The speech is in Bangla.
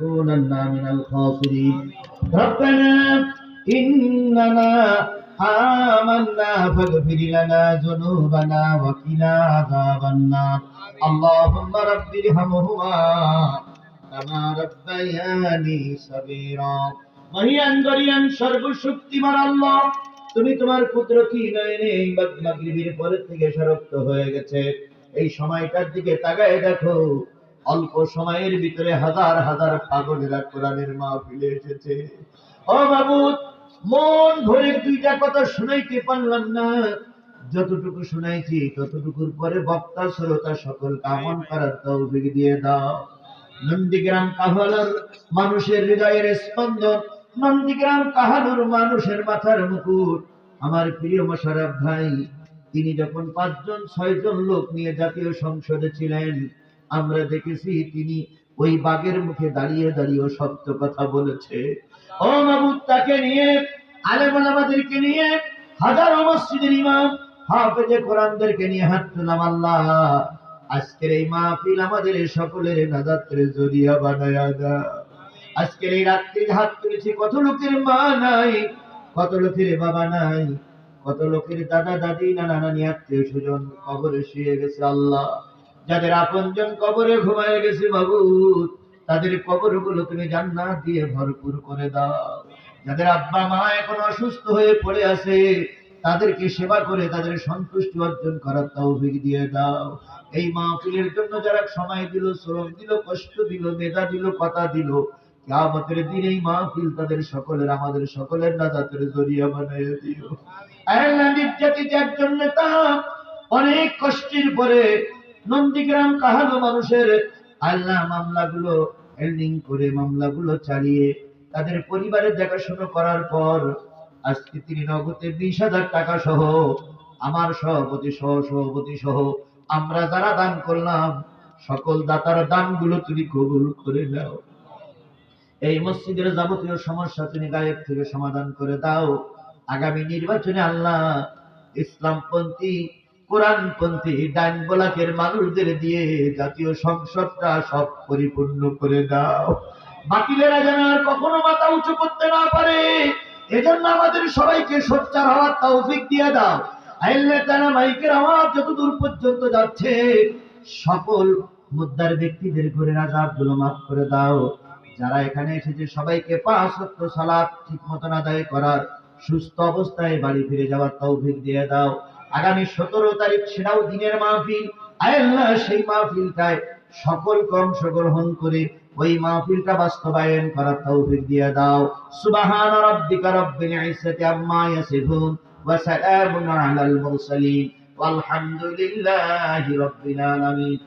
لنكونن من الخاسرين ربنا إننا آمنا فاغفر لنا ذنوبنا وقنا عذاب النار اللهم رب ارحمهما كما ربياني صغيرا মহিয়ান গরিয়ান সর্বশক্তিমান আল্লাহ তুমি তোমার কুদরতি নয়নে এই মাগরিবের পরের থেকে শরক্ত হয়ে গেছে এই সময়টার দিকে তাকায় দেখো অল্প সময়ের ভিতরে হাজার হাজার পাগলেরা কোরআনের মাহফিলে এসেছে। ও বাবু, মন ভরে দুইটা কথা শুনাইতে পারলাম না। যতটুকু শুনাইছি, ততটুকুর পরে বক্তা, শ্রোতা সকল কামন করার তৌফিক দিয়ে দাও। নন্দীগ্রাম কাহালার মানুষের হৃদয়ের স্পন্দন, নন্দীগ্রাম কাহালুর মানুষের মাথার মুকুট। আমার প্রিয় মোশারফ ভাই, তিনি যখন পাঁচজন, ছয়জন লোক নিয়ে জাতীয় সংসদে ছিলেন আমরা দেখেছি তিনি ওই বাঘের মুখে দাঁড়িয়ে দাঁড়িয়ে সত্য কথা বলেছে। ও মাবুদ তাকে নিয়ে, আলেম আমাদেরকে নিয়ে, হাজারো মসজিদের ইমাম, হাফেজে কোরআনদেরকে নিয়ে হাত তুলাম আল্লাহ। আজকের এই মাহফিল আমাদের সকলের নাজাতের জরিয়া বানায়া দাও আজকের এই রাত্রি হাত তুলেছি কত লোকের মা নাই, কত লোকের বাবা নাই, কত লোকের দাদা দাদি, নানা নানি আত্মীয় স্বজন কবরে শুয়ে গেছে আল্লাহ। যাদের আপনজন কবরে ঘুমায় গেছে বাবু, তাদের কবরগুলো তুমি জান্নাত দিয়ে ভরপুর করে দাও। যাদের আব্বা মা এখন অসুস্থ হয়ে পড়ে আছে, তাদেরকে সেবা করে তাদের সন্তুষ্টি অর্জন করার তৌফিক দিয়ে দাও। এই মাহফিলের জন্য যারা সময় দিল, শ্রম দিল, কষ্ট দিল, মেধা দিল, কথা দিল, কিয়ামতের দিন এই মাহফিল তাদের সকলের, আমাদের সকলের নাজাতের জরিয়া বানিয়ে দিও। আল্লাহ নির্যাতিত একজন নেতা অনেক কষ্টের পরে নন্দীগ্রাম কাহানো মানুষের আল্লাহ মামলাগুলো এন্ডিং করে মামলাগুলো চালিয়ে তাদের পরিবারের দেখাশোনা করার পর আজকে তিনি নগদে বিশ হাজার টাকা সহ, আমার সভাপতি সহ সভাপতি সহ আমরা যারা দান করলাম, সকল দাতার দানগুলো তুমি কবুল করে নাও। এই মসজিদের যাবতীয় সমস্যা তুমি গায়েব থেকে সমাধান করে দাও। আগামী নির্বাচনে আল্লাহ ইসলামপন্থী কোরআনপন্থী ডাইন মানুষদের দিয়ে জাতীয় সংসদটা সব পরিপূর্ণ করে দাও। বাকিলেরা যেন আর কখনো মাথা উঁচু করতে না পারে। এজন্য আমাদের সবাইকে সোচ্চার হওয়ার তৌফিক দিয়ে দাও। আইলে তারা মাইকের আওয়াজ যত দূর পর্যন্ত যাচ্ছে, সকল মুদ্রার ব্যক্তিদের ঘরে রাজা গুলো মাফ করে দাও। যারা এখানে এসেছে, সবাইকে পাঁচ সত্য সালাদ ঠিক মতন আদায় করার সুস্থ অবস্থায় বাড়ি ফিরে যাওয়ার তৌফিক দিয়ে দাও। আগামী সতেরো তারিখ সেটাও দিনের মাহফিল আল্লাহ সেই মাহফিলটায় সকলকে অংশগ্রহণ করে ওই মাহফিলটা বাস্তবায়ন করার তৌফিক দিয়ে দাও সুবহান রাব্বিকা রব্বিল ইজ্জাতি আম্মা ইয়াসিফুন ওয়া সালামুন আলাল মুরসালিন والحمد لله رب العالمين